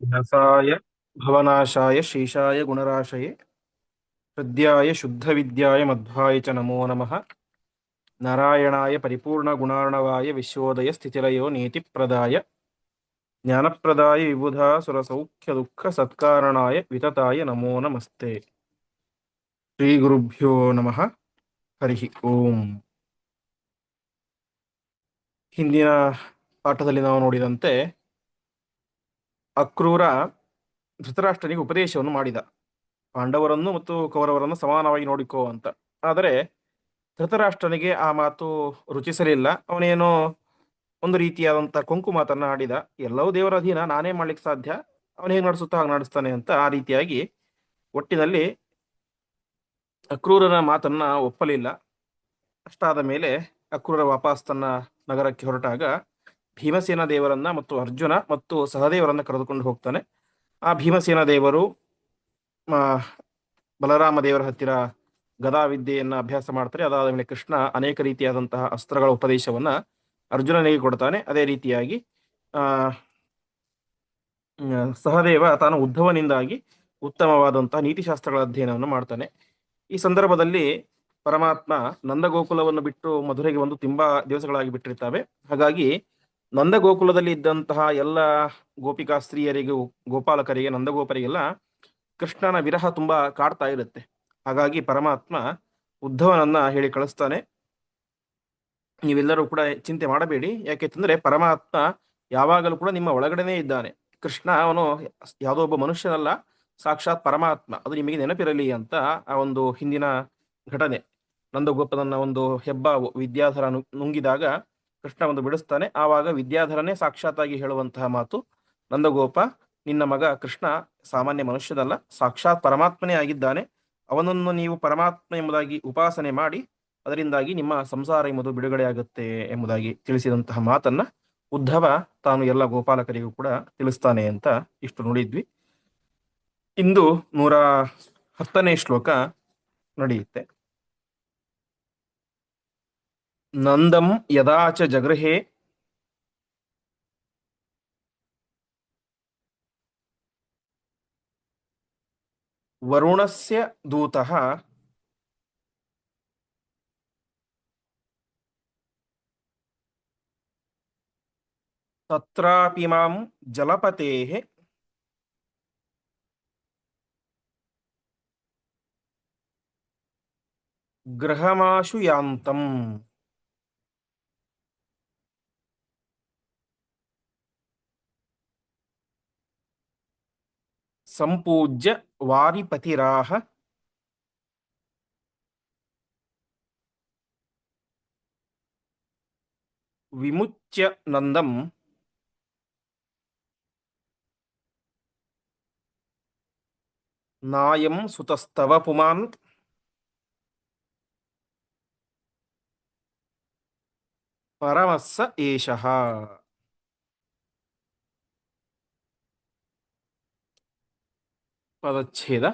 ವ್ಯಾಸಾಯ ಭವನಾಶಾಯ ಶೇಷಾಯ ಗುಣರಾಶಯೇ ಹೃದ್ಯಾಯ ಶುದ್ಧವಿದ್ಯಾಯ ಮಧ್ವಾಯ ಚ ನಮೋ ನಮಃ ನಾರಾಯಣಾಯ ಪರಿಪೂರ್ಣ ಗುಣಾರ್ಣವಾಯ ವಿಶ್ವೋದಯ ಸ್ಥಿತಿಲಯೋ ನೀತಿ ಪ್ರದಾಯ ಜ್ಞಾನಪ್ರದಾಯ ವಿಬುಧಾ ಸುರಸೌಖ್ಯ ದುಃಖ ಸತ್ಕಾರಣಾಯ ವಿತತಾಯ ನಮೋ ನಮಸ್ತೆ ಶ್ರೀ ಗುರುಭ್ಯೋ ನಮಃ ಹರಿ ಓಂ ಹಿಂದಿನ ಪಾಠದಲ್ಲಿ ನಾವು ನೋಡಿದಂತೆ ಅಕ್ರೂರ ಧೃತರಾಷ್ಟ್ರನಿಗೆ ಉಪದೇಶವನ್ನು ಮಾಡಿದ. ಪಾಂಡವರನ್ನು ಮತ್ತು ಕೌರವರನ್ನು ಸಮಾನವಾಗಿ ನೋಡಿಕೋ ಅಂತ. ಆದರೆ ಧೃತರಾಷ್ಟ್ರನಿಗೆ ಆ ಮಾತು ರುಚಿಸಲಿಲ್ಲ. ಅವನೇನೋ ಒಂದು ರೀತಿಯಾದಂಥ ಕೊಂಕು ಮಾತನ್ನ ಆಡಿದ. ಎಲ್ಲವೂ ದೇವರ ಅಧೀನ, ನಾನೇ ಮಾಡ್ಲಿಕ್ಕೆ ಸಾಧ್ಯ. ಅವನು ಹೇಗೆ ನಡೆಸುತ್ತಾ ಹಾಗೆ ನಡೆಸ್ತಾನೆ ಅಂತ ಆ ರೀತಿಯಾಗಿ ಒಟ್ಟಿನಲ್ಲಿ ಅಕ್ರೂರನ ಮಾತನ್ನ ಒಪ್ಪಲಿಲ್ಲ. ಅಷ್ಟಾದ ಮೇಲೆ ಅಕ್ರೂರ ವಾಪಸ್ ತನ್ನ ನಗರಕ್ಕೆ ಹೊರಟಾಗ ಭೀಮಸೇನ ದೇವರನ್ನ ಮತ್ತು ಅರ್ಜುನ ಮತ್ತು ಸಹದೇವರನ್ನ ಕರೆದುಕೊಂಡು ಹೋಗ್ತಾನೆ. ಆ ಭೀಮಸೇನ ದೇವರು ಬಲರಾಮ ದೇವರ ಹತ್ತಿರ ಗದಾ ವಿದ್ಯೆಯನ್ನ ಅಭ್ಯಾಸ ಮಾಡ್ತಾರೆ. ಅದಾದ ಮೇಲೆ ಕೃಷ್ಣ ಅನೇಕ ರೀತಿಯಾದಂತಹ ಅಸ್ತ್ರಗಳ ಉಪದೇಶವನ್ನ ಅರ್ಜುನನಿಗೆ ಕೊಡ್ತಾನೆ. ಅದೇ ರೀತಿಯಾಗಿ ಆ, ಸಹದೇವ ತಾನು ಉದ್ಧವನಿಂದಾಗಿ ಉತ್ತಮವಾದಂತಹ ನೀತಿಶಾಸ್ತ್ರಗಳ ಅಧ್ಯಯನವನ್ನು ಮಾಡ್ತಾನೆ. ಈ ಸಂದರ್ಭದಲ್ಲಿ ಪರಮಾತ್ಮ ನಂದಗೋಕುಲವನ್ನು ಬಿಟ್ಟು ಮಧುರೆಗೆ ಒಂದು ತುಂಬಾ ದಿವಸಗಳಾಗಿ ಬಿಟ್ಟಿರ್ತಾವೆ. ಹಾಗಾಗಿ ನಂದಗೋಕುಲದಲ್ಲಿ ಇದ್ದಂತಹ ಎಲ್ಲ ಗೋಪಿಕಾ ಸ್ತ್ರೀಯರಿಗೂ, ಗೋಪಾಲಕರಿಗೆ, ನಂದಗೋಪರಿಗೆಲ್ಲ ಕೃಷ್ಣನ ವಿರಹ ತುಂಬಾ ಕಾಡ್ತಾ ಇರುತ್ತೆ. ಹಾಗಾಗಿ ಪರಮಾತ್ಮ ಉದ್ಧವನನ್ನ ಹೇಳಿ ಕಳಿಸ್ತಾನೆ. ನೀವೆಲ್ಲರೂ ಕೂಡ ಚಿಂತೆ ಮಾಡಬೇಡಿ. ಯಾಕೆಂತಂದ್ರೆ ಪರಮಾತ್ಮ ಯಾವಾಗಲೂ ಕೂಡ ನಿಮ್ಮ ಒಳಗಡೆನೇ ಇದ್ದಾನೆ. ಕೃಷ್ಣ ಅವನು ಯಾವುದೋ ಒಬ್ಬ ಮನುಷ್ಯನಲ್ಲ. ಸಾಕ್ಷಾತ್ ಪರಮಾತ್ಮ. ಅದು ನಿಮಗೆ ನೆನಪಿರಲಿ ಅಂತ ಆ ಒಂದು ಹಿಂದಿನ ಘಟನೆ. ನಂದಗೋಪನನ್ನ ಒಂದು ಹೆಬ್ಬ ವಿದ್ಯಾಧರ ನುಂಗಿದಾಗ ಕೃಷ್ಣ ಒಂದು ಬಿಡಿಸ್ತಾನೆ. ಆವಾಗ ವಿದ್ಯಾಧರನೇ ಸಾಕ್ಷಾತ್ತಾಗಿ ಹೇಳುವಂತಹ ಮಾತು, ನಂದಗೋಪ, ನಿನ್ನ ಮಗ ಕೃಷ್ಣ ಸಾಮಾನ್ಯ ಮನುಷ್ಯನಲ್ಲ, ಸಾಕ್ಷಾತ್ ಪರಮಾತ್ಮನೇ ಆಗಿದ್ದಾನೆ. ಅವನನ್ನು ನೀವು ಪರಮಾತ್ಮ ಎಂಬುದಾಗಿ ಉಪಾಸನೆ ಮಾಡಿ, ಅದರಿಂದಾಗಿ ನಿಮ್ಮ ಸಂಸಾರ ಎಂಬುದು ಬಿಡುಗಡೆಯಾಗುತ್ತೆ ಎಂಬುದಾಗಿ ತಿಳಿಸಿದಂತಹ ಮಾತನ್ನ ಉದ್ಧವ ತಾನು ಎಲ್ಲ ಗೋಪಾಲಕರಿಗೂ ಕೂಡ ತಿಳಿಸ್ತಾನೆ ಅಂತ ಇಷ್ಟು ನೋಡಿದ್ವಿ. ಇಂದು ನೂರ ಹತ್ತನೇ ಶ್ಲೋಕ ನಡೆಯುತ್ತೆ. ನಂದಂ ಯದಾಚ ಜಗೃಹೆ ವರುಣಸ್ಯ ದೂತಃ ತತ್ರಾಪಿ ಮಾಂ ಜಲಪತೇಃ ಗೃಹಮಾಶು ಯಾಂತಂ ಸಂಪೂಜ್ಯ ವಾರಿಪತಿರಾಹ ವಿಮುಚ್ಯ ನಂದಂ ನಾಯಂ ಸುತಸ್ತವ ಪುಮಾನ್ ಪರಮಸ್ಸ ಏಷಃ ಪದಚ್ಛೇದ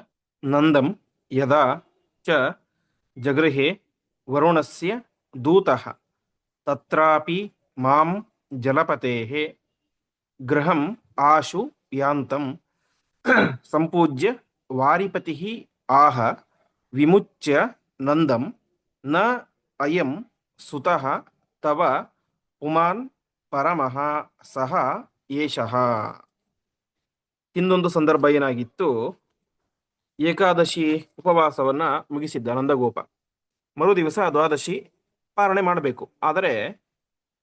ನಂದಂ ಯದಾ ಚ ಜಗೃಹೆ ವರುಣಸ್ಯ ದೂತಃ ತತ್ರಾಪಿ ಮಾಂ ಜಲಪತೇಃ ಗೃಹಂ ಆಶು ಯಾಂತಂ ಸಂಪೂಜ್ಯ ವಾರಿಪತಿಃ ಆಹ ವಿಮುಚ್ಯ ನಂದಂ ನ ಅಯಂ ಸುತಃ ತವ ಪುಮಾನ್ ಪರಮಃ ಸಹ ಏಷಃ ಹಿಂದೊಂದು ಸಂದರ್ಭ ಏನಾಗಿತ್ತು ಏಕಾದಶಿ ಉಪವಾಸವನ್ನ ಮುಗಿಸಿದ್ದ ನಂದಗೋಪ. ಮರು ದಿವಸ ದ್ವಾದಶಿ ಪಾರಣೆ ಮಾಡಬೇಕು. ಆದರೆ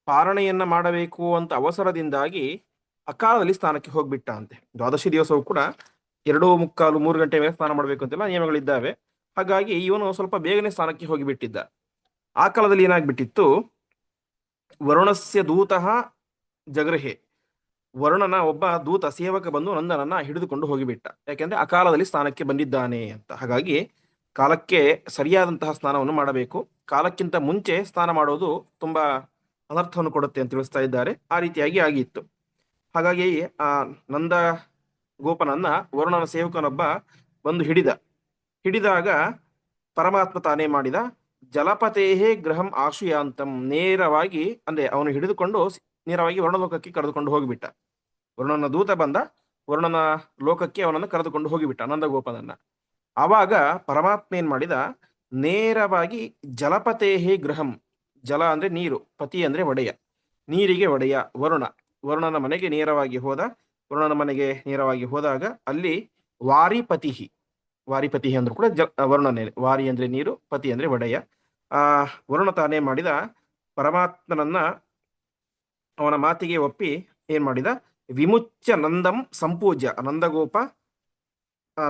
ಪಾರಣೆಯನ್ನ ಮಾಡಬೇಕು ಅಂತ ಅವಸರದಿಂದಾಗಿ ಅಕಾಲದಲ್ಲಿ ಸ್ಥಾನಕ್ಕೆ ಹೋಗ್ಬಿಟ್ಟ ಅಂತೆ ದ್ವಾದಶಿ ದಿವಸವೂ ಕೂಡ ಎರಡು ಮುಕ್ಕಾಲು ಮೂರು ಗಂಟೆ ಮೇಲೆ ಸ್ನಾನ ಮಾಡಬೇಕು ಅಂತೆಲ್ಲ ನಿಯಮಗಳಿದ್ದಾವೆ. ಹಾಗಾಗಿ ಇವನು ಸ್ವಲ್ಪ ಬೇಗನೆ ಸ್ಥಾನಕ್ಕೆ ಹೋಗಿಬಿಟ್ಟಿದ್ದ. ಆ ಕಾಲದಲ್ಲಿ ಏನಾಗ್ಬಿಟ್ಟಿತ್ತು? ವರುಣಸ್ಯ ದೂತಃ ಜಗೃಹೆ ವರುಣನ ಒಬ್ಬ ದೂತ ಸೇವಕ ಬಂದು ನಂದನನ್ನ ಹಿಡಿದುಕೊಂಡು ಹೋಗಿಬಿಟ್ಟ. ಯಾಕೆಂದ್ರೆ ಅಕಾಲದಲ್ಲಿ ಸ್ನಾನಕ್ಕೆ ಬಂದಿದ್ದಾನೆ ಅಂತ. ಹಾಗಾಗಿ ಕಾಲಕ್ಕೆ ಸರಿಯಾದಂತಹ ಸ್ನಾನವನ್ನು ಮಾಡಬೇಕು. ಕಾಲಕ್ಕಿಂತ ಮುಂಚೆ ಸ್ನಾನ ಮಾಡೋದು ತುಂಬಾ ಅನರ್ಥವನ್ನು ಕೊಡುತ್ತೆ ಅಂತ ತಿಳಿಸ್ತಾ ಇದ್ದಾರೆ. ಆ ರೀತಿಯಾಗಿ ಆಗಿತ್ತು. ಹಾಗಾಗಿ, ಆ, ನಂದ ಗೋಪನನ್ನ ವರುಣನ ಸೇವಕನೊಬ್ಬ ಬಂದು ಹಿಡಿದ. ಹಿಡಿದಾಗ ಪರಮಾತ್ಮ ತಾನೇ ಮಾಡಿದ ಜಲಪತೇಹೇ ಗ್ರಹಂ ಆಶುಯಾಂತಂ ನೇರವಾಗಿ ಅಂದ್ರೆ ಅವನು ಹಿಡಿದುಕೊಂಡು ನೇರವಾಗಿ ವರ್ಣಲೋಕಕ್ಕೆ ಕರೆದುಕೊಂಡು ಹೋಗಿಬಿಟ್ಟ. ವರುಣನ ದೂತ ಬಂದ, ವರುಣನ ಲೋಕಕ್ಕೆ ಅವನನ್ನು ಕರೆದುಕೊಂಡು ಹೋಗಿಬಿಟ್ಟ ನಂದಗೋಪನನ್ನ ಆವಾಗ ಪರಮಾತ್ಮ ಏನ್ ಮಾಡಿದ, ನೇರವಾಗಿ ಜಲಪತೇಹೇ ಗೃಹಂ. ಜಲ ಅಂದ್ರೆ ನೀರು, ಪತಿ ಅಂದ್ರೆ ಒಡೆಯ. ನೀರಿಗೆ ಒಡೆಯ ವರುಣ. ವರುಣನ ಮನೆಗೆ ನೇರವಾಗಿ ಹೋದ, ವರುಣನ ಮನೆಗೆ ನೇರವಾಗಿ ಹೋದಾಗ ಅಲ್ಲಿ ವಾರಿಪತಿಹಿ. ವಾರಿಪತಿಹಿ ಅಂದ್ರೂ ಕೂಡ ಜ, ವರುಣನೇ, ವಾರಿ ಅಂದ್ರೆ ನೀರು, ಪತಿ ಅಂದ್ರೆ ಒಡೆಯ. ಆ, ವರುಣ ತಾನೇ ಮಾಡಿದ ಪರಮಾತ್ಮನನ್ನ ಅವನ ಮಾತಿಗೆ ಒಪ್ಪಿ ಏನ್ ಮಾಡಿದ? ವಿಮುಚ್ಚ ನಂದಂ ಸಂಪೂಜ್ಯ. ನಂದಗೋಪ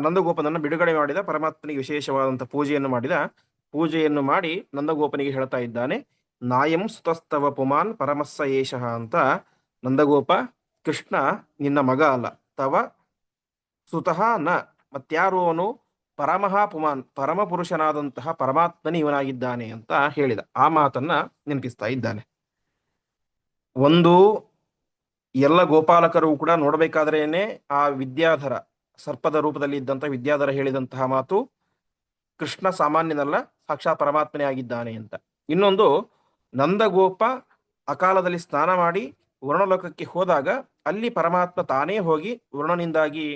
ನಂದಗೋಪನನ್ನು ಬಿಡುಗಡೆ ಮಾಡಿದ. ಪರಮಾತ್ಮನಿಗೆ ವಿಶೇಷವಾದಂಥ ಪೂಜೆಯನ್ನು ಮಾಡಿದ. ಪೂಜೆಯನ್ನು ಮಾಡಿ ನಂದಗೋಪನಿಗೆ ಹೇಳ್ತಾ ಇದ್ದಾನೆ, ನಾಯಂ ಸುತಸ್ತವ ಪುಮಾನ್ ಪರಮಸ್ಸ ಏಷಃ ಅಂತ. ನಂದಗೋಪ, ಕೃಷ್ಣ, ನಿನ್ನ ಮಗ ಅಲ್ಲ. ತವ ಸುತಃ ನ. ಮತ್ಯಾರು ಅವನು? ಪರಮಃ ಪುಮಾನ್ ಪರಮ ಪುರುಷನಾದಂತಹ ಪರಮಾತ್ಮನಿ ಇವನಾಗಿದ್ದಾನೆ ಅಂತ ಹೇಳಿದ. ಆ ಮಾತನ್ನ ನೆನಪಿಸ್ತಾ ಇದ್ದಾನೆ. ಒಂದು ಎಲ್ಲ ಗೋಪಾಲಕರು ಕೂಡ ನೋಡಬೇಕಾದ್ರೇನೆ ಆ ವಿದ್ಯಾಧರ, ಸರ್ಪದ ರೂಪದಲ್ಲಿ ಇದ್ದಂತ ವಿದ್ಯಾಧರ ಹೇಳಿದಂತಹ ಮಾತು ಕೃಷ್ಣ ಸಾಮಾನ್ಯನಲ್ಲ, ಸಾಕ್ಷಾತ್ ಪರಮಾತ್ಮನೇ ಆಗಿದ್ದಾನೆ ಅಂತ. ಇನ್ನೊಂದು, ನಂದಗೋಪ ಅಕಾಲದಲ್ಲಿ ಸ್ನಾನ ಮಾಡಿ ವರ್ಣಲೋಕಕ್ಕೆ ಹೋದಾಗ ಅಲ್ಲಿ ಪರಮಾತ್ಮ ತಾನೇ ಹೋಗಿ ವರ್ಣನಿಂದಾಗಿ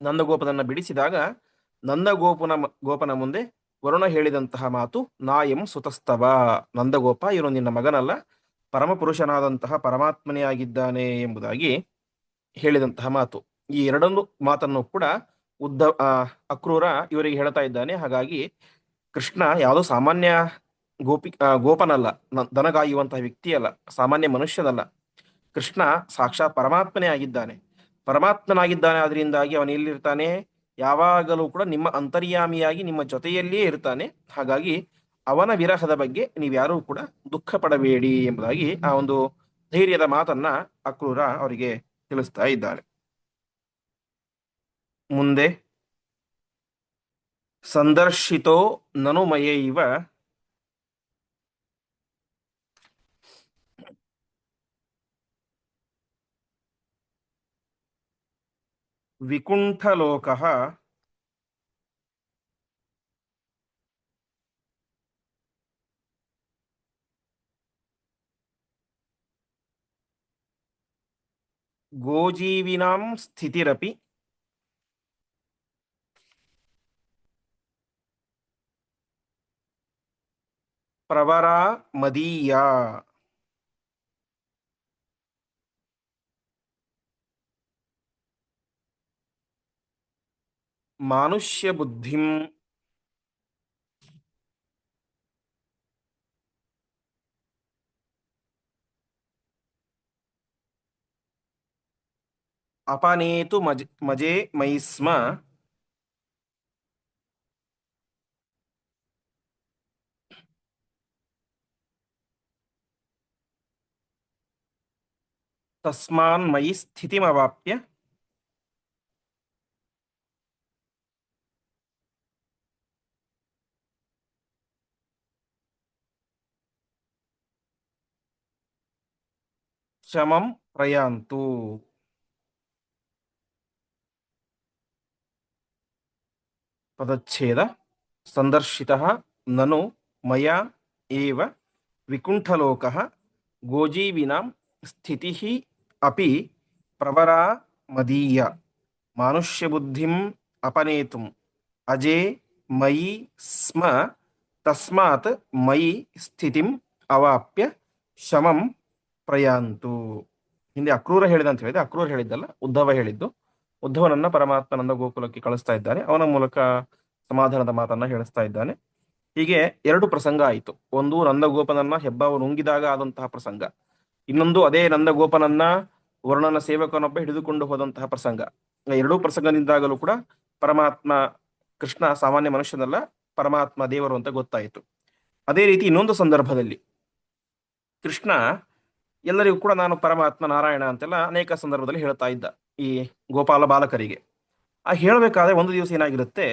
ನಂದಗೋಪನನ್ನು ಬಿಡಿಸಿದಾಗ ನಂದಗೋಪನ ಗೋಪನ ಮುಂದೆ ವರುಣ ಹೇಳಿದಂತಹ ಮಾತು, ನಾಯಂ ಸುತಸ್ತವ, ನಂದಗೋಪ ಇವನು ನಿನ್ನ ಮಗನಲ್ಲ ಪರಮ ಪುರುಷನಾದಂತಹ ಪರಮಾತ್ಮನೇ ಆಗಿದ್ದಾನೆ ಎಂಬುದಾಗಿ ಹೇಳಿದಂತಹ ಮಾತು. ಈ ಎರಡೊಂದು ಮಾತನ್ನು ಕೂಡ ಉದ್ದ ಅಕ್ರೂರ ಇವರಿಗೆ ಹೇಳ್ತಾ ಇದ್ದಾನೆ. ಹಾಗಾಗಿ ಕೃಷ್ಣ ಯಾವುದೋ ಸಾಮಾನ್ಯ ಗೋಪಿ ಗೋಪನಲ್ಲ ದನಗಾಯುವಂತಹ ವ್ಯಕ್ತಿ ಅಲ್ಲ, ಸಾಮಾನ್ಯ ಮನುಷ್ಯನಲ್ಲ. ಕೃಷ್ಣ ಸಾಕ್ಷಾತ್ ಪರಮಾತ್ಮನೇ ಆಗಿದ್ದಾನೆ. ಪರಮಾತ್ಮನಾಗಿದ್ದಾನೆ ಅದರಿಂದಾಗಿ ಅವನು ಎಲ್ಲಿರ್ತಾನೆ? ಯಾವಾಗಲೂ ಕೂಡ ನಿಮ್ಮ ಅಂತರ್ಯಾಮಿಯಾಗಿ ನಿಮ್ಮ ಜೊತೆಯಲ್ಲಿಯೇ ಇರ್ತಾನೆ. ಹಾಗಾಗಿ ಅವನ ವಿರಹದ ಬಗ್ಗೆ ನೀವ್ಯಾರೂ ಕೂಡ ದುಃಖ ಪಡಬೇಡಿ ಎಂಬುದಾಗಿ ಆ ಒಂದು ಧೈರ್ಯದ ಮಾತನ್ನ ಅಕ್ರೂರ ಅವರಿಗೆ ತಿಳಿಸ್ತಾ ಇದ್ದಾರೆ ಮುಂದೆ, ಸಂದರ್ಶಿತೋ ನನುಮಯ ಇವ ವಿಕುಂಠಲೋಕಃ ಗೋಜೀವಿನಾಂ ಸ್ಥಿತಿರಪಿ ಪ್ರವರಾ ಮದೀಯ ಮಾನುಷ್ಯ ಬುದ್ಧಿಂ ಅಪನೇತು ಮಜ್ ಮಜೆ ಮೈ ಸ್ಮ ತಸ್ಮಾನ್ ಮಯಿ ಸ್ಥಿತಿಮವಾಪ್ಯ ಶಮಂ ಪ್ರಯಾಂತು ಪದಚ್ಛೇದ ಸಂದರ್ಶಿತಃ ನನು ಮಯ ಏವ ವಿಕುಂಠಲೋಕಃ ಗೋಜೀವಿನಾಂ ಸ್ಥಿತಿಃ ಅಪಿ ಪ್ರವರಾ ಮದೀಯ ಮಾನುಷ್ಯಬುದ್ಧಿಂ ಅಪನೇತುಂ ಅಜೇ ಮಯಿ ಸ್ಮ ತಸ್ಮಾತ್ ಮಯಿ ಸ್ಥಿತಿಂ ಅವಾಪ್ಯ ಶಮಂ ಪ್ರಯಾಂತು ಹಿಂದೆ ಅಕ್ರೂರ ಹೇಳಿದ ಅಂತ ಹೇಳಿದೆ. ಅಕ್ರೂರ ಹೇಳಿದ್ದಲ್ಲ, ಉದ್ಧವ ಹೇಳಿದ್ದು. ಉದ್ಧವನನ್ನ ಪರಮಾತ್ಮನನ್ನ ಗೋಕುಲಕ್ಕೆ ಕಳಿಸ್ತಾ ಇದ್ದಾನೆ. ಅವನ ಮೂಲಕ ಸಮಾಧಾನದ ಮಾತನ್ನ ಹೇಳಿಸ್ತಾ ಇದ್ದಾನೆ. ಹೀಗೆ ಎರಡು ಪ್ರಸಂಗ ಆಯಿತು. ಒಂದು ನಂದಗೋಪನನ್ನ ಹೆಬ್ಬಾವ ನುಂಗಿದಾಗ ಆದಂತಹ ಪ್ರಸಂಗ. ಇನ್ನೊಂದು ಅದೇ ನಂದಗೋಪನನ್ನ ವರ್ಣನ ಸೇವಕನೊಬ್ಬ ಹಿಡಿದುಕೊಂಡು ಹೋದಂತಹ ಪ್ರಸಂಗ. ಎರಡೂ ಪ್ರಸಂಗದಿಂದಾಗಲೂ ಕೂಡ ಪರಮಾತ್ಮ ಕೃಷ್ಣ ಸಾಮಾನ್ಯ ಮನುಷ್ಯನಲ್ಲ, ಪರಮಾತ್ಮ ದೇವರು ಅಂತ ಗೊತ್ತಾಯಿತು. ಅದೇ ರೀತಿ ಇನ್ನೊಂದು ಸಂದರ್ಭದಲ್ಲಿ ಕೃಷ್ಣ, ಎಲ್ಲರಿಗೂ ಕೂಡ ನಾನು ಪರಮಾತ್ಮ ನಾರಾಯಣ ಅಂತೆಲ್ಲ ಅನೇಕ ಸಂದರ್ಭದಲ್ಲಿ ಹೇಳ್ತಾ ಇದ್ದ. ಈ ಗೋಪಾಲ ಬಾಲಕರಿಗೆ. ಆ ಹೇಳಬೇಕಾದ್ರೆ ಒಂದು ದಿವಸ ಏನಾಗಿರುತ್ತೆ,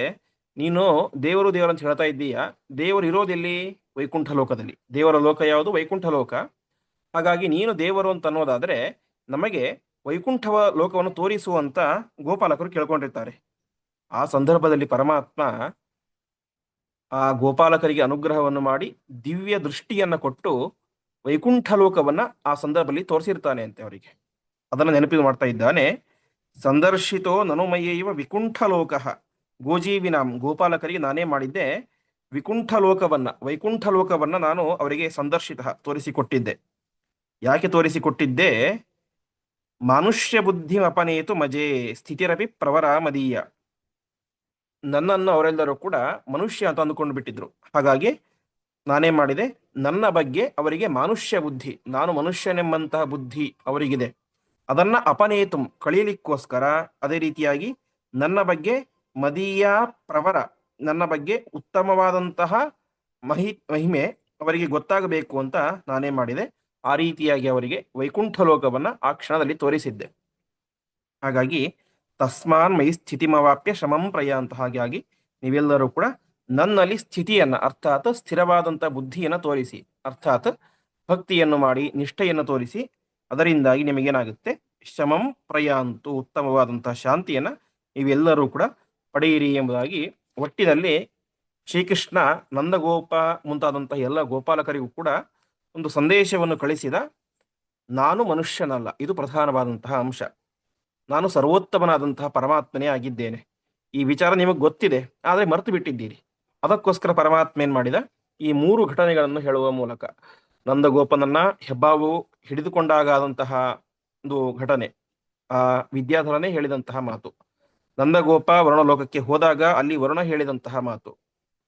ನೀನು ದೇವರು ದೇವರು ಅಂತ ಹೇಳ್ತಾ ಇದ್ದೀಯ, ದೇವರು ಇರೋದೆಲ್ಲಿ? ವೈಕುಂಠ ಲೋಕದಲ್ಲಿ. ದೇವರ ಲೋಕ ಯಾವುದು? ವೈಕುಂಠ ಲೋಕ. ಹಾಗಾಗಿ ನೀನು ದೇವರು ಅಂತ ಅನ್ನೋದಾದ್ರೆ ನಮಗೆ ವೈಕುಂಠ ಲೋಕವನ್ನು ತೋರಿಸುವಂತ ಗೋಪಾಲಕರು ಕೇಳ್ಕೊಂಡಿರ್ತಾರೆ. ಆ ಸಂದರ್ಭದಲ್ಲಿ ಪರಮಾತ್ಮ ಆ ಗೋಪಾಲಕರಿಗೆ ಅನುಗ್ರಹವನ್ನು ಮಾಡಿ ದಿವ್ಯ ದೃಷ್ಟಿಯನ್ನ ಕೊಟ್ಟು ವೈಕುಂಠ ಲೋಕವನ್ನ ಆ ಸಂದರ್ಭದಲ್ಲಿ ತೋರಿಸಿರ್ತಾನೆ ಅಂತೆ ಅವರಿಗೆ. ಅದನ್ನ ನೆನಪಿಗೆ ಮಾಡ್ತಾ ಇದ್ದಾನೆ. ಸಂದರ್ಶಿತೋ ನನುಮಯೇವ ವಿಕುಂಠಲೋಕ. ಗೋಜೀವಿನಾಂ ಗೋಪಾಲಕರಿಗೆ ನಾನೇ ಮಾಡಿದ್ದೆ ವಿಕುಂಠ ಲೋಕವನ್ನ ವೈಕುಂಠ ಲೋಕವನ್ನ ನಾನು ಅವರಿಗೆ ಸಂದರ್ಶಿತ, ತೋರಿಸಿಕೊಟ್ಟಿದ್ದೆ. ಯಾಕೆ ತೋರಿಸಿಕೊಟ್ಟಿದ್ದೆ? ಮನುಷ್ಯ ಬುದ್ಧಿ ಅಪನೇತು ಮಜೆ ಸ್ಥಿತಿರಪಿ ಪ್ರವರ ಮದೀಯ ನನ್ನನ್ನು ಅವರೆಲ್ಲರೂ ಕೂಡ ಮನುಷ್ಯ ಅಂತ ಅಂದುಕೊಂಡು ಬಿಟ್ಟಿದ್ರು. ಹಾಗಾಗಿ ನಾನೇ ಮಾಡಿದೆ. ನನ್ನ ಬಗ್ಗೆ ಅವರಿಗೆ ಮನುಷ್ಯ ಬುದ್ಧಿ, ನಾನು ಮನುಷ್ಯನೆಂಬಂತಹ ಬುದ್ಧಿ ಅವರಿಗಿದೆ. ಅದನ್ನ ಅಪನೇತುಂ ಕಳೀಲಿಕ್ಕೋಸ್ಕರ ಅದೇ ರೀತಿಯಾಗಿ ನನ್ನ ಬಗ್ಗೆ ಮದೀಯ ಪ್ರವರ, ನನ್ನ ಬಗ್ಗೆ ಉತ್ತಮವಾದಂತಹ ಮಹಿ, ಮಹಿಮೆ ಅವರಿಗೆ ಗೊತ್ತಾಗಬೇಕು ಅಂತ ನಾನೇ ಮಾಡಿದೆ. ಆ ರೀತಿಯಾಗಿ ಅವರಿಗೆ ವೈಕುಂಠ ಲೋಕವನ್ನ ಆ ಕ್ಷಣದಲ್ಲಿ ತೋರಿಸಿದ್ದೆ. ಹಾಗಾಗಿ ತಸ್ಮಾನ್ ಮೈ ಸ್ಥಿತಿಮವಾಪ್ಯ ಶಮಂ ಪ್ರಯಾಂತ ಹಾಗಾಗಿ ನೀವೆಲ್ಲರೂ ಕೂಡ ನನ್ನಲ್ಲಿ ಸ್ಥಿತಿಯನ್ನ ಅರ್ಥಾತ್ ಸ್ಥಿರವಾದಂತ ಬುದ್ಧಿಯನ್ನ ತೋರಿಸಿ, ಅರ್ಥಾತ್ ಭಕ್ತಿಯನ್ನು ಮಾಡಿ, ನಿಷ್ಠೆಯನ್ನು ತೋರಿಸಿ ಅದರಿಂದಾಗಿ ನಿಮಗೇನಾಗುತ್ತೆ? ಶಮಂ ಪ್ರಯಾಂತು ಉತ್ತಮವಾದಂತಹ ಶಾಂತಿಯನ್ನ ನೀವೆಲ್ಲರೂ ಕೂಡ ಪಡೆಯಿರಿ ಎಂಬುದಾಗಿ ಒಟ್ಟಿನಲ್ಲಿ ಶ್ರೀಕೃಷ್ಣ, ನಂದಗೋಪ ಮುಂತಾದಂತಹ ಎಲ್ಲ ಗೋಪಾಲಕರಿಗೂ ಕೂಡ ಒಂದು ಸಂದೇಶವನ್ನು ಕಳಿಸಿದ, ನಾನು ಮನುಷ್ಯನಲ್ಲ, ಇದು ಪ್ರಧಾನವಾದಂತಹ ಅಂಶ. ನಾನು ಸರ್ವೋತ್ತಮನಾದಂತಹ ಪರಮಾತ್ಮನೇ ಆಗಿದ್ದೇನೆ. ಈ ವಿಚಾರ ನಿಮಗೆ ಗೊತ್ತಿದೆ, ಆದರೆ ಮರೆತು ಬಿಟ್ಟಿದ್ದೀರಿ. ಅದಕ್ಕೋಸ್ಕರ ಪರಮಾತ್ಮ ಏನು ಮಾಡಿದ? ಈ ಮೂರು ಘಟನೆಗಳನ್ನು ಹೇಳುವ ಮೂಲಕ. ನಂದಗೋಪನನ್ನ ಹೆಬ್ಬಾವು ಹಿಡಿದುಕೊಂಡಾಗಾದಂತಹ ಒಂದು ಘಟನೆ, ಆ ವಿದ್ಯಾಧರನೇ ಹೇಳಿದಂತಹ ಮಾತು. ನಂದಗೋಪ ವರುಣಲೋಕಕ್ಕೆ ಹೋದಾಗ ಅಲ್ಲಿ ವರುಣ ಹೇಳಿದಂತಹ ಮಾತು.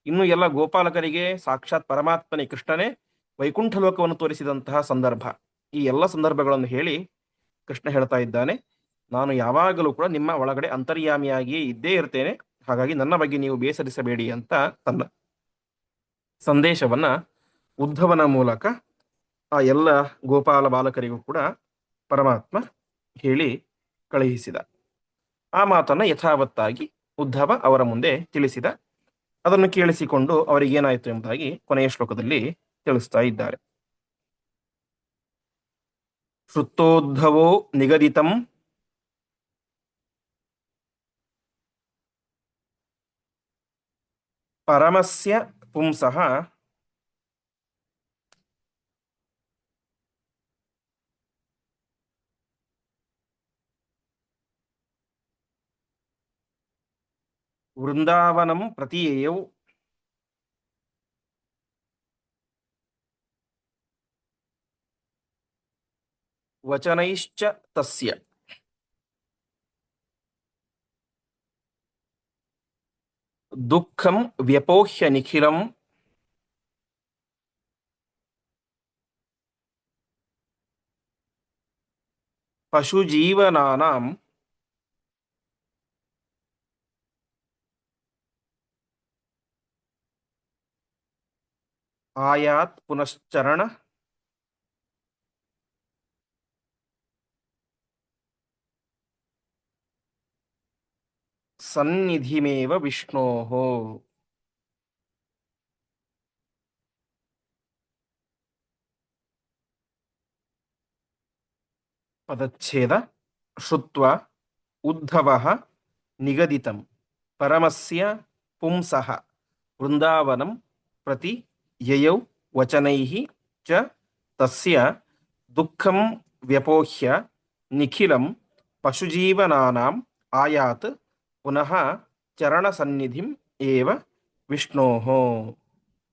ಇನ್ನು ಎಲ್ಲ ಗೋಪಾಲಕರಿಗೆ ಸಾಕ್ಷಾತ್ ಪರಮಾತ್ಮನೇ, ಕೃಷ್ಣನೇ ವೈಕುಂಠ ಲೋಕವನ್ನು ತೋರಿಸಿದಂತಹ ಸಂದರ್ಭ. ಈ ಎಲ್ಲ ಸಂದರ್ಭಗಳನ್ನು ಹೇಳಿ ಕೃಷ್ಣ ಹೇಳ್ತಾ ಇದ್ದಾನೆ, ನಾನು ಯಾವಾಗಲೂ ಕೂಡ ನಿಮ್ಮ ಒಳಗಡೆ ಅಂತರ್ಯಾಮಿಯಾಗಿಯೇ ಇದ್ದೇ ಇರ್ತೇನೆ. ಹಾಗಾಗಿ ನನ್ನ ಬಗ್ಗೆ ನೀವು ಬೇಸರಿಸಬೇಡಿ ಅಂತ ತನ್ನ ಸಂದೇಶವನ್ನ ಉದ್ಧವನ ಮೂಲಕ ಆ ಎಲ್ಲ ಗೋಪಾಲ ಬಾಲಕರಿಗೂ ಕೂಡ ಪರಮಾತ್ಮ ಹೇಳಿ ಕಳುಹಿಸಿದ. ಆ ಮಾತನ್ನ ಯಥಾವತ್ತಾಗಿ ಉದ್ಧವ ಅವರ ಮುಂದೆ ತಿಳಿಸಿದ. ಅದನ್ನು ಕೇಳಿಸಿಕೊಂಡು ಅವರಿಗೇನಾಯಿತು ಎಂಬುದಾಗಿ ಕೊನೆಯ ಶ್ಲೋಕದಲ್ಲಿ ತಿಳಿಸ್ತಾ ಇದ್ದಾರೆ. ಶ್ರುತ್ತೋದ್ಧವೋ ನಿಗದಿತಂ. ಪರಮಸ್ಯ ಪುಂಸಃ ವೃಂದಾವನಂ ಪ್ರತಿಯೇಯೌ ವಚನೈಶ್ಚ ತಸ್ಯ ದುಃಖಂ ವ್ಯಪೋಹ್ಯ ನಿಖಿಲಂ ಪಶುಜೀವನಾನಾಂ ಆಯಾತ್ ಪುನಶ್ಚರಣ ಸನ್ನಿಧಿಮೇವ ವಿಷ್ಣೋಃ ಪದಚ್ಛೇದ ಶ್ರುತ್ವ ಉದ್ಧವಃ ನಿಗದಿತಂ ಪರಮಸ್ಯ ಪುಂಸಃ ವೃಂದಾವನಂ ಪ್ರತಿ ಯಯೌ ವಚನೈ ಚ ತಸ್ಯ ದುಃಖಂ ವ್ಯಪೋಹ್ಯ ನಿಖಿಲಂ ಪಶುಜೀವನಾನಾಂ ಆಯಾತ್ ಪುನಃ ಚರಣಸನ್ನಿಧಿಂ ಏವ ವಿಷ್ಣೋಃ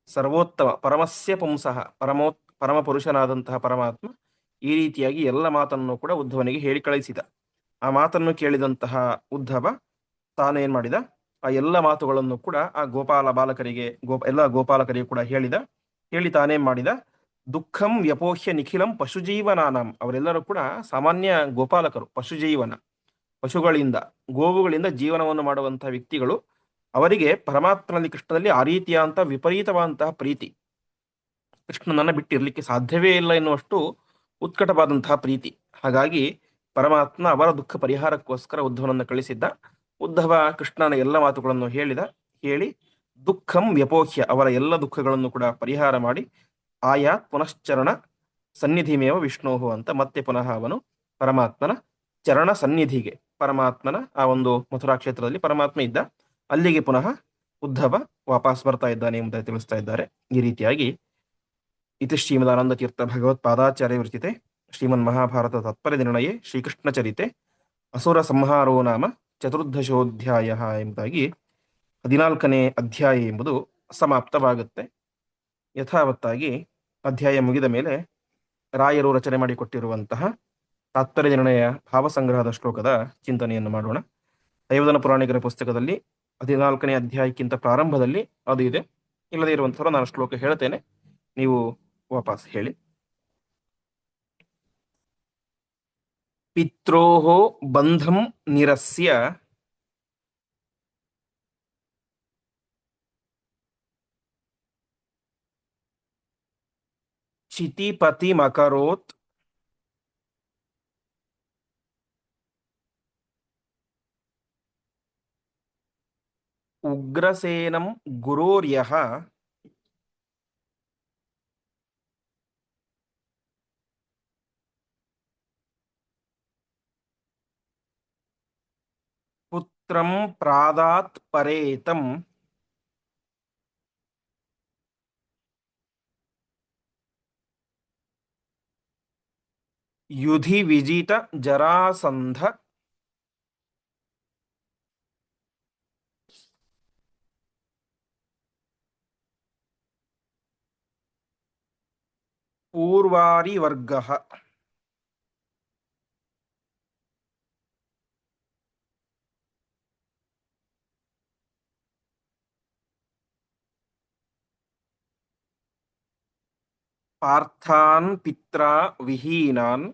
ಸರ್ವೋತ್ತಮ ಪರಮಸ್ಯ ಪುಂಸಃ ಪರಮೋ ಪರಮಪುರುಷನಾದಂತಹ ಪರಮಾತ್ಮ ಈ ರೀತಿಯಾಗಿ ಎಲ್ಲ ಮಾತನ್ನು ಕೂಡ ಉದ್ಧವನಿಗೆ ಹೇಳಿ ಕಳಿಸಿದ ಆ ಮಾತನ್ನು ಕೇಳಿದಂತಹ ಉದ್ಧವ ತಾನೇನ್ ಮಾಡಿದ ಆ ಎಲ್ಲ ಮಾತುಗಳನ್ನು ಕೂಡ ಆ ಗೋಪಾಲ ಬಾಲಕರಿಗೆ ಗೋಪ ಎಲ್ಲ ಗೋಪಾಲಕರಿಗೆ ಕೂಡ ಹೇಳಿದ, ಹೇಳಿ ತಾನೇ ಮಾಡಿದ. ದುಃಖಂ ವ್ಯಪೋಹ್ಯ ನಿಖಿಲಂ ಪಶುಜೀವನಾನಂ. ಅವರೆಲ್ಲರೂ ಕೂಡ ಸಾಮಾನ್ಯ ಗೋಪಾಲಕರು, ಪಶುಜೀವನ, ಪಶುಗಳಿಂದ, ಗೋವುಗಳಿಂದ ಜೀವನವನ್ನು ಮಾಡುವಂತಹ ವ್ಯಕ್ತಿಗಳು. ಅವರಿಗೆ ಪರಮಾತ್ಮನಲ್ಲಿ ಕೃಷ್ಣದಲ್ಲಿ ಆ ರೀತಿಯಾದಂತಹ ವಿಪರೀತವಾದಂತಹ ಪ್ರೀತಿ. ಕೃಷ್ಣನನ್ನ ಬಿಟ್ಟಿರ್ಲಿಕ್ಕೆ ಸಾಧ್ಯವೇ ಇಲ್ಲ ಎನ್ನುವಷ್ಟು ಉತ್ಕಟವಾದಂತಹ ಪ್ರೀತಿ. ಹಾಗಾಗಿ ಪರಮಾತ್ಮ ಅವರ ದುಃಖ ಪರಿಹಾರಕ್ಕೋಸ್ಕರ ಉದ್ಧವನನ್ನು ಕಳಿಸಿದ್ದ. ಉದ್ಧವ ಕೃಷ್ಣನ ಎಲ್ಲ ಮಾತುಗಳನ್ನು ಹೇಳಿದ, ಹೇಳಿ ದುಃಖಂ ವ್ಯಪೋಹ್ಯ, ಅವರ ಎಲ್ಲ ದುಃಖಗಳನ್ನು ಕೂಡ ಪರಿಹಾರ ಮಾಡಿ, ಆಯಾ ಪುನಶ್ಚರಣ ಸನ್ನಿಧಿಮೇವ ವಿಷ್ಣೋಹು ಅಂತ ಮತ್ತೆ ಪುನಃ ಅವನು ಪರಮಾತ್ಮನ ಚರಣ ಸನ್ನಿಧಿಗೆ, ಪರಮಾತ್ಮನ ಆ ಒಂದು ಮಥುರಾ ಕ್ಷೇತ್ರದಲ್ಲಿ ಪರಮಾತ್ಮ ಇದ್ದ, ಅಲ್ಲಿಗೆ ಪುನಃ ಉದ್ಧವ ವಾಪಸ್ ಬರ್ತಾ ಇದ್ದಾನೆ ಎಂಬುದಾಗಿ ತಿಳಿಸ್ತಾ ಇದ್ದಾರೆ. ಈ ರೀತಿಯಾಗಿ ಇತಿ ಶ್ರೀಮದಾನಂದ ತೀರ್ಥ ಭಗವತ್ ಪಾದಾಚಾರ್ಯ ವಿರಚಿತೆ ಶ್ರೀಮನ್ ಮಹಾಭಾರತ ತಾತ್ಪರ್ಯ ನಿರ್ಣಯೇ, ಶ್ರೀಕೃಷ್ಣ ಚರಿತೆ, ಅಸುರ ಸಂಹಾರೋ ನಾಮ ಚತುರ್ದಶೋಧ್ಯಾಯ ಎಂಬುದಾಗಿ ಹದಿನಾಲ್ಕನೇ ಅಧ್ಯಾಯ ಎಂಬುದು ಸಮಾಪ್ತವಾಗುತ್ತೆ. ಯಥಾವತ್ತಾಗಿ ಅಧ್ಯಾಯ ಮುಗಿದ ಮೇಲೆ ರಾಯರು ರಚನೆ ಮಾಡಿಕೊಟ್ಟಿರುವಂತಹ ತಾತ್ಪರ್ಯ ನಿರ್ಣಯ ಭಾವಸಂಗ್ರಹದ ಶ್ಲೋಕದ ಚಿಂತನೆಯನ್ನು ಮಾಡೋಣ. ಐವದನ ಪುರಾಣಿಕರ ಪುಸ್ತಕದಲ್ಲಿ ಹದಿನಾಲ್ಕನೇ ಅಧ್ಯಾಯಕ್ಕಿಂತ ಪ್ರಾರಂಭದಲ್ಲಿ ಅದು ಇದೆ. ಇಲ್ಲದೇ ಇರುವಂತಹ ನಾನು ಶ್ಲೋಕ ಹೇಳ್ತೇನೆ. ನೀವು ವಾಪಸ್ ಹೇಳಿ. ಪಿತ್ರೋಹೋ ಬಂಧಂ ನಿರಸ್ಯ ಚಿತಿಪತಿಮಕರೋತ್ ಉಗ್ರಸೇನಂ ಗುರೋರ್ಯಃ ಪುತ್ರಂ ಪ್ರಾದಾತ್ ಪರೇತಂ ಯುಧಿ ವಿಜಿತ ಜರಾಸಂಧ ಪೂರ್ವಾರಿವರ್ಗಃ ಪಾರ್ಥಾನ್ ಪಿತ್ರಾ ವಿಹೀನಾನ್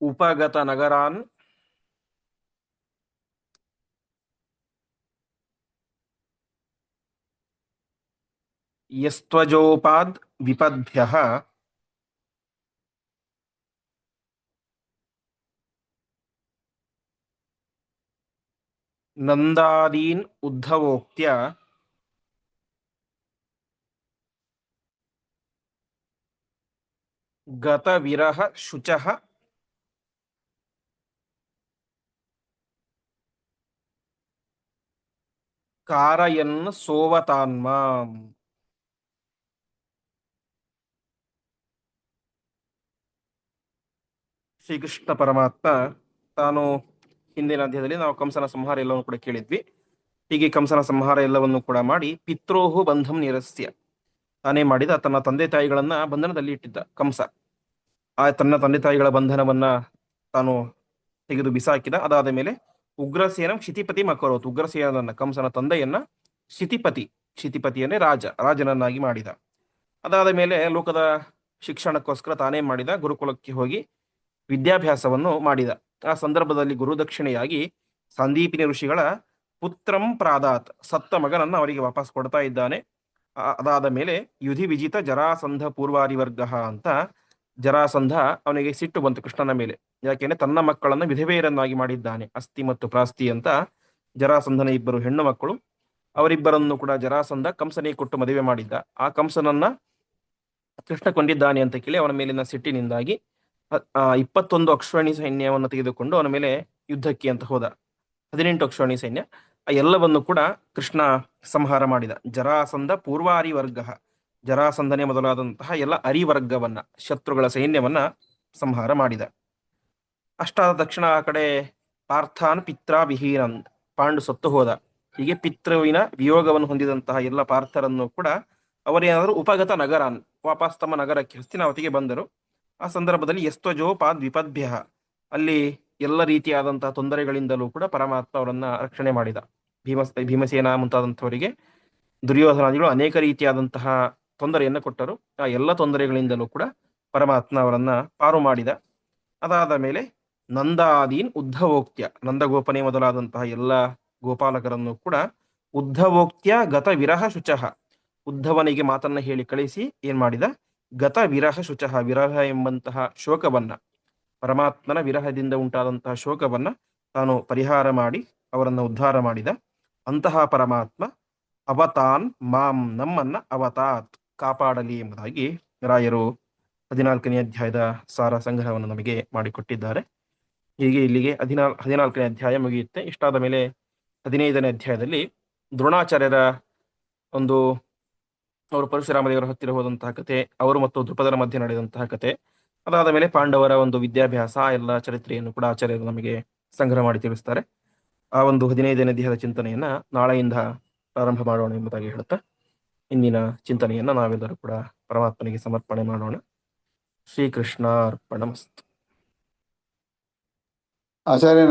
ಉಪಗತ ನಗರಾನ್ ಯಸ್ತ್ವಜೋಪಾದ್ ವಿಪದ್ಭ್ಯಃ ನಂದಾದೀನ್ ಉದ್ಧವೋಕ್ತ್ಯ ಗತವಿರಹ ಶುಚಃ ಕಾರಯನ್ ಸೋವತಾನ್ಮಾಂ ಶ್ರೀಕೃಷ್ಣ ಪರಮಾತ್ಮ ತಾನು ಹಿಂದಿನ ಅಧ್ಯಾಯದಲ್ಲಿ ನಾವು ಕಂಸನ ಸಂಹಾರ ಎಲ್ಲವನ್ನು ಕೂಡ ಕೇಳಿದ್ವಿ. ಹೀಗೆ ಕಂಸನ ಸಂಹಾರ ಎಲ್ಲವನ್ನು ಕೂಡ ಮಾಡಿ ಪಿತ್ರೋಹು ಬಂಧಂ ನಿರಸ್ಯ ತಾನೇ ಮಾಡಿದ ತನ್ನ ತಂದೆ ತಾಯಿಗಳನ್ನ ಬಂಧನದಲ್ಲಿ ಇಟ್ಟಿದ್ದ ಕಂಸ. ಆ ತನ್ನ ತಂದೆ ತಾಯಿಗಳ ಬಂಧನವನ್ನ ತಾನು ತೆಗೆದು ಬಿಸಾಕಿದ. ಅದಾದ ಮೇಲೆ ಉಗ್ರಸೇನ ಕ್ಷಿತಿಪತಿ ಮಕರೋತ್. ಉಗ್ರಸೇನನ್ನ ಕಂಸನ ತಂದೆಯನ್ನ ಕ್ಷಿತಿಪತಿ ಕ್ಷಿತಿಪತಿ ಅಂದ್ರೆ ರಾಜ, ರಾಜನನ್ನಾಗಿ ಮಾಡಿದ. ಅದಾದ ಮೇಲೆ ಲೋಕದ ಶಿಕ್ಷಣಕ್ಕೋಸ್ಕರ ತಾನೇ ಮಾಡಿದ ಗುರುಕುಲಕ್ಕೆ ಹೋಗಿ ವಿದ್ಯಾಭ್ಯಾಸವನ್ನು ಮಾಡಿದ. ಆ ಸಂದರ್ಭದಲ್ಲಿ ಗುರುದಕ್ಷಿಣೆಯಾಗಿ ಸಂದೀಪಿನಿ ಋಷಿಗಳ ಪುತ್ರಂ ಪ್ರಾದಾತ್, ಸತ್ತ ಮಗನನ್ನ ಅವರಿಗೆ ವಾಪಸ್ ಕೊಡ್ತಾ ಇದ್ದಾನೆ. ಅದಾದ ಮೇಲೆ ಯುಧಿ ವಿಜಿತ ಜರಾಸಂಧ ಪೂರ್ವಾರಿವರ್ಗ ಅಂತ ಜರಾಸಂಧ ಅವನಿಗೆ ಸಿಟ್ಟು ಬಂತು ಕೃಷ್ಣನ ಮೇಲೆ. ಯಾಕೆಂದ್ರೆ ತನ್ನ ಮಕ್ಕಳನ್ನ ವಿಧವೆಯರನ್ನಾಗಿ ಮಾಡಿದ್ದಾನೆ, ಅಸ್ಥಿ ಮತ್ತು ಪ್ರಾಸ್ತಿ ಅಂತ ಜರಾಸಂಧನ ಇಬ್ಬರು ಹೆಣ್ಣು ಮಕ್ಕಳು. ಅವರಿಬ್ಬರನ್ನು ಕೂಡ ಜರಾಸಂಧ ಕಂಸನಿಗೆ ಕೊಟ್ಟು ಮದುವೆ ಮಾಡಿದ್ದ. ಆ ಕಂಸನನ್ನ ಕೃಷ್ಣ ಕೊಂಡಿದ್ದಾನೆ ಅಂತ ಕೇಳಿ ಅವನ ಮೇಲಿನ ಸಿಟ್ಟಿನಿಂದಾಗಿ ಇಪ್ಪತ್ತೊಂದು ಅಕ್ಷೋಣಿ ಸೈನ್ಯವನ್ನು ತೆಗೆದುಕೊಂಡು ಅವನ ಮೇಲೆ ಯುದ್ಧಕ್ಕೆ ಅಂತ ಹೋದ. ಹದಿನೆಂಟು ಅಕ್ಷೋಣಿ ಸೈನ್ಯ. ಆ ಎಲ್ಲವನ್ನು ಕೂಡ ಕೃಷ್ಣ ಸಂಹಾರ ಮಾಡಿದ. ಜರಾಸಂಧ ಪೂರ್ವಾರಿ ವರ್ಗ ಜರಾಸಂಧನೆ ಮೊದಲಾದಂತಹ ಎಲ್ಲ ಅರಿವರ್ಗವನ್ನ, ಶತ್ರುಗಳ ಸೈನ್ಯವನ್ನ ಸಂಹಾರ ಮಾಡಿದ. ಅಷ್ಟಾದ ತಕ್ಷಣ ಆ ಕಡೆ ಪಾರ್ಥಾನ್ ಪಿತ್ರ ವಿಹೀನನ್ ಪಾಂಡು ಸತ್ತು ಹೋದ. ಹೀಗೆ ಪಿತೃವಿನ ವಿಯೋಗವನ್ನು ಹೊಂದಿದಂತಹ ಎಲ್ಲ ಪಾರ್ಥರನ್ನು ಕೂಡ ಅವರೇನಾದರೂ ಉಪಗತ ನಗರಾನ್ ವಾಪಸ್ ತಮ್ಮ ನಗರಕ್ಕೆ ಹಸ್ತಿನಾವತಿಗೆ ಬಂದರು. ಆ ಸಂದರ್ಭದಲ್ಲಿ ಎಸ್ತಜೋ ಪಾದ್ ವಿಪದ್ಭ್ಯ ಅಲ್ಲಿ ಎಲ್ಲ ರೀತಿಯಾದಂತಹ ತೊಂದರೆಗಳಿಂದಲೂ ಕೂಡ ಪರಮಾತ್ಮ ಅವರನ್ನ ರಕ್ಷಣೆ ಮಾಡಿದ. ಭೀಮ ಭೀಮಸೇನ ಮುಂತಾದಂಥವರಿಗೆ ದುರ್ಯೋಧನಾದಿಗಳು ಅನೇಕ ರೀತಿಯಾದಂತಹ ತೊಂದರೆಯನ್ನು ಕೊಟ್ಟರು. ಆ ಎಲ್ಲ ತೊಂದರೆಗಳಿಂದಲೂ ಕೂಡ ಪರಮಾತ್ಮ ಅವರನ್ನ ಪಾರು ಮಾಡಿದ. ಅದಾದ ಮೇಲೆ ನಂದಾದೀನ್ ಉದ್ಧವೋಕ್ತ್ಯ, ನಂದಗೋಪನೆ ಮೊದಲಾದಂತಹ ಎಲ್ಲ ಗೋಪಾಲಕರನ್ನು ಕೂಡ ಉದ್ಧವೋಕ್ತ್ಯ ಗತ ವಿರಹ ಶುಚಃ ಉದ್ಧವನಿಗೆ ಮಾತನ್ನ ಹೇಳಿ ಕಳಿಸಿ ಏನ್ ಮಾಡಿದ? ಗತ ವಿರಹ ಶುಚಃ ವಿರಹ ಎಂಬಂತಹ ಶೋಕವನ್ನ, ಪರಮಾತ್ಮನ ವಿರಹದಿಂದ ಉಂಟಾದಂತಹ ಶೋಕವನ್ನ ತಾನು ಪರಿಹಾರ ಮಾಡಿ, ಅವರನ್ನ ಉದ್ಧಾರ ಮಾಡಿದ ಅಂತಹ ಪರಮಾತ್ಮ ಅವತಾನ್ ಮಾಂ ನಮ್ಮನ್ನ ಅವತಾತ್ ಕಾಪಾಡಲಿ ಎಂಬುದಾಗಿ ರಾಯರು ಹದಿನಾಲ್ಕನೇ ಅಧ್ಯಾಯದ ಸಾರ ಸಂಗ್ರಹವನ್ನು ನಮಗೆ ಮಾಡಿಕೊಟ್ಟಿದ್ದಾರೆ. ಹೀಗೆ ಇಲ್ಲಿಗೆ ಹದಿನಾಲ್ ಹದಿನಾಲ್ಕನೇ ಅಧ್ಯಾಯ ಮುಗಿಯುತ್ತೆ. ಇಷ್ಟಾದ ಮೇಲೆ ಹದಿನೈದನೇ ಅಧ್ಯಾಯದಲ್ಲಿ ದ್ರೋಣಾಚಾರ್ಯರ ಒಂದು ಅವರು ಪರಶುರಾಮ ದೇವರ ಹತ್ತಿರ ಹೋದಂತಹ ಕತೆ, ಅವರು ಮತ್ತು ದೃಪದರ ಮಧ್ಯೆ ನಡೆದಂತಹ ಕತೆ, ಅದಾದ ಮೇಲೆ ಪಾಂಡವರ ಒಂದು ವಿದ್ಯಾಭ್ಯಾಸ, ಎಲ್ಲ ಚರಿತ್ರೆಯನ್ನು ಕೂಡ ಆಚಾರ್ಯರು ನಮಗೆ ಸಂಗ್ರಹ ಮಾಡಿ ತಿಳಿಸ್ತಾರೆ. ಆ ಒಂದು ಹದಿನೈದನೇ ದೇಹದ ಚಿಂತನೆಯನ್ನ ನಾಳೆಯಿಂದ ಪ್ರಾರಂಭ ಮಾಡೋಣ ಎಂಬುದಾಗಿ ಹೇಳುತ್ತಾ, ಇಂದಿನ ಚಿಂತನೆಯನ್ನ ನಾವೆಲ್ಲರೂ ಕೂಡ ಪರಮಾತ್ಮನಿಗೆ ಸಮರ್ಪಣೆ ಮಾಡೋಣ. ಶ್ರೀಕೃಷ್ಣ ಅರ್ಪಣಮಸ್ತು ಆಚಾರ್ಯ